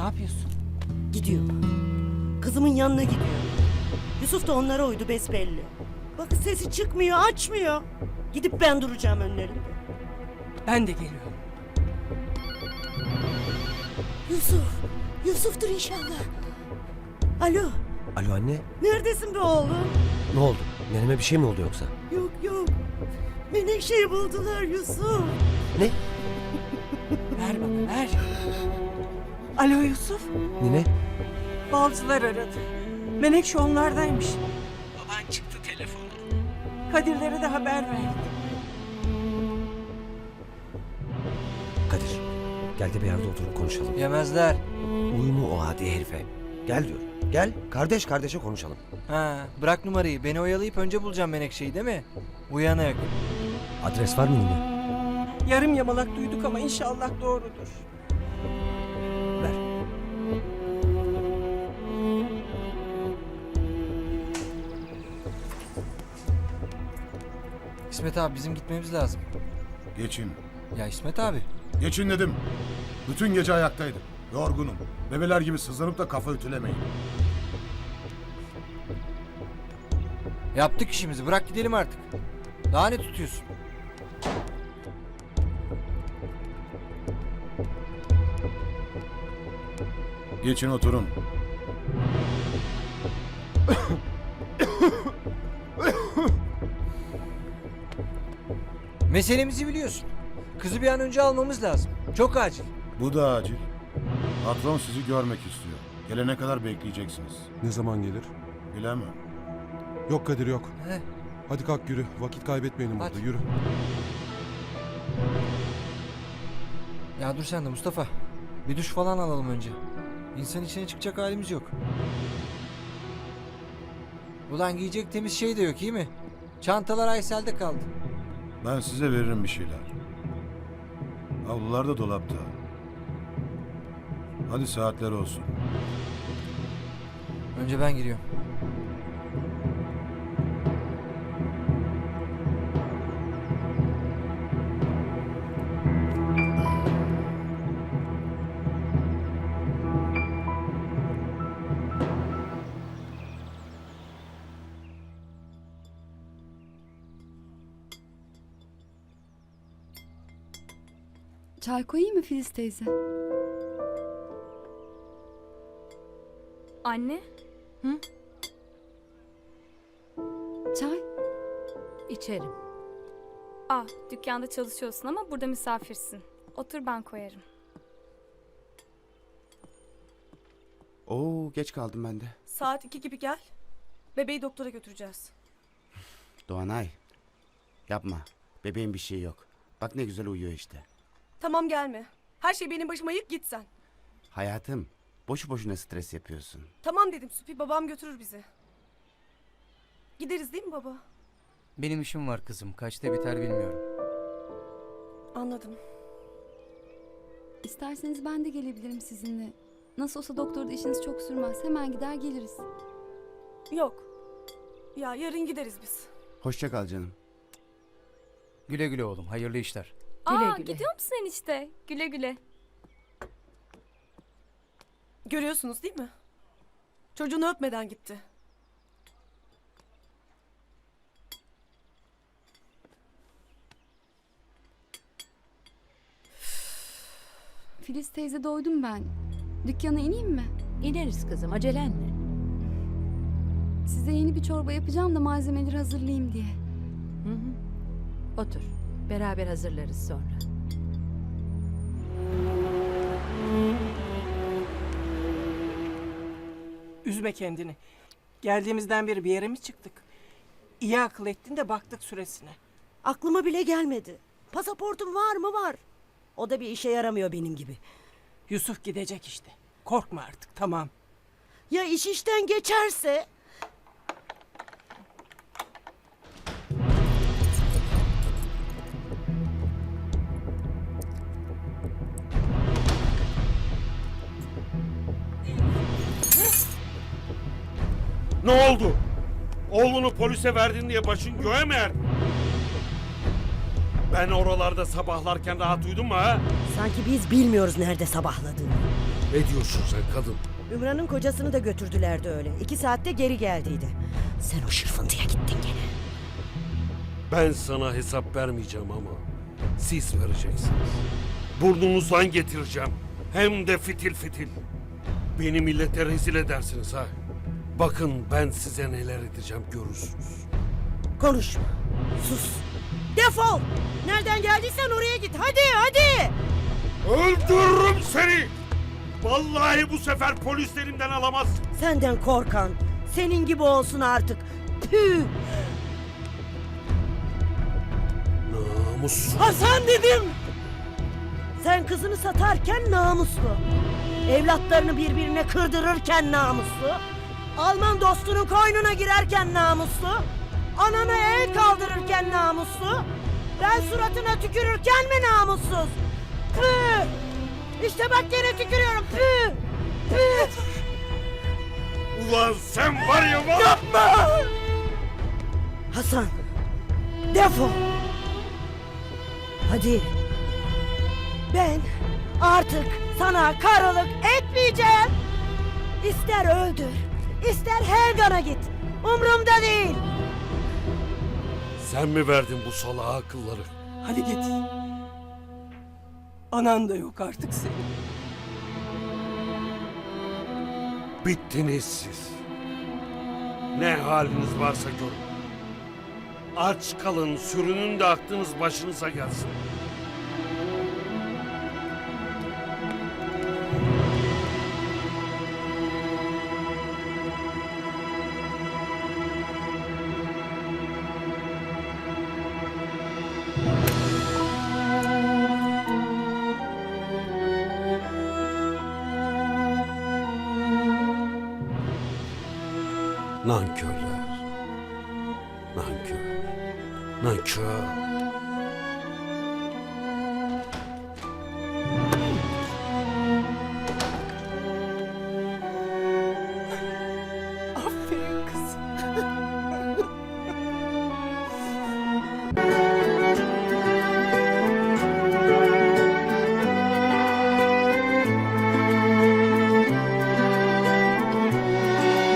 Ne yapıyorsun? Gidiyor. Kızımın yanına gidiyor. Yusuf da onlara uydu besbelli. Bakın sesi çıkmıyor, açmıyor. Gidip ben duracağım önlerinde. Ben de geliyorum. Yusuf, Yusuf'tur inşallah. Alo, Alo anne, neredesin be oğlum? ne oldu? Neneme bir şey mi oldu yoksa? Yok yok. Menekşe'yi buldular Yusuf. Ne? Ver bana ver. Alo Yusuf. Nine? Balcılar aradı. Menekşe onlardaymış. Baban çıktı telefona. Kadirlere de haber verdi. Kadir, gel de bir yerde oturup konuşalım. Yemezler. Uyumu o hadi herife. Gel diyor. Gel, kardeş kardeşe konuşalım. Ha, bırak numarayı. Beni oyalayıp önce bulacağım Menekşe'yi değil mi? Uyanık. Adres var mı Nine? Yarım yamalak duyduk ama inşallah doğrudur. İsmet abi bizim gitmemiz lazım. Geçin. Ya İsmet abi. Geçin dedim. Bütün gece ayaktaydım. Yorgunum. Bebeler gibi sızlanıp da kafa ütülemeyin. Yaptık işimizi. Bırak gidelim artık. Daha ne tutuyorsun? Geçin oturun. Meselemizi biliyorsun. Kızı bir an önce almamız lazım. Çok acil. Bu da acil. Patron sizi görmek istiyor. Gelene kadar bekleyeceksiniz. Ne zaman gelir? Bilemem. Yok Kadir yok. He. Hadi kalk yürü. Vakit kaybetmeyelim Hadi. burada. Yürü. Ya dur sen de Mustafa. Bir duş falan alalım önce. İnsan içine çıkacak halimiz yok. Ulan giyecek temiz şey de yok iyi mi? Çantalar Aysel'de kaldı. Ben size veririm bir şeyler. Havlular da dolapta. Hadi saatler olsun. Önce ben giriyorum. Çay koyayım mı Filiz teyze? Anne, Çay? içerim. Ah, dükkanda çalışıyorsun ama burada misafirsin. Otur ben koyarım. Oo geç kaldım ben de. Saat iki gibi gel. Bebeği doktora götüreceğiz. Doğanay. Yapma. Bebeğin bir şeyi yok. Bak ne güzel uyuyor işte. Tamam gelme. Her şey benim başıma yık git sen. Hayatım. Boşu boşuna stres yapıyorsun. Tamam dedim Süpi babam götürür bizi. Gideriz değil mi baba? Benim işim var kızım. Kaçta biter bilmiyorum. Anladım. İsterseniz ben de gelebilirim sizinle. Nasıl olsa doktorda işiniz çok sürmez. Hemen gider geliriz. Yok. Ya yarın gideriz biz. Hoşça kal canım. Güle güle oğlum. Hayırlı işler. Aa, gidiyor musun enişte? Güle güle. Görüyorsunuz değil mi? Çocuğunu öpmeden gitti. Filiz teyze doydum ben. Dükkana ineyim mi? İneriz kızım acelen ne? Size yeni bir çorba yapacağım da malzemeleri hazırlayayım diye. Hı hı. Otur. Beraber hazırlarız sonra. Üzme kendini. Geldiğimizden beri bir yere mi çıktık? İyi akıl ettin de baktık süresine. Aklıma bile gelmedi. Pasaportum var mı var. O da bir işe yaramıyor benim gibi. Yusuf gidecek işte. Korkma artık tamam. Ya iş işten geçerse? Ne oldu? Oğlunu polise verdin diye başın göğe mi erdi? Ben oralarda sabahlarken rahat uyudum mu ha? Sanki biz bilmiyoruz nerede sabahladığını. Ne diyorsun sen kadın? Ümran'ın kocasını da götürdülerdi öyle. İki saatte geri geldiydi. Sen o şırfıntıya gittin gene. Ben sana hesap vermeyeceğim ama siz vereceksiniz. Burnunuzdan getireceğim. Hem de fitil fitil. Beni millete rezil edersiniz ha. Bakın ben size neler edeceğim görürsünüz. Konuşma. Sus. Defol. Nereden geldiysen oraya git. Hadi hadi. Öldürürüm seni! Vallahi bu sefer polis elimden alamaz. Senden korkan. Senin gibi olsun artık. Püh. Namussuz. Hasan dedim. Sen kızını satarken namuslu. Evlatlarını birbirine kırdırırken namuslu. Alman dostunun koynuna girerken namuslu. Anana el kaldırırken namuslu. Ben suratına tükürürken mi namussuz? Püh! İşte bak gene tükürüyorum. Püh! Püh! Ulan sen var ya var. Yapma! Hasan, defol. Hadi. Ben artık sana karılık etmeyeceğim. İster öldür, ister Helgan'a git. Umrumda değil. Sen mi verdin bu salağa akılları? Hadi git. Anan da yok artık senin. Bittiniz siz. Ne haliniz varsa görün. Aç kalın, sürünün de aklınız başınıza gelsin. Nankörler. Nankör. Nankör.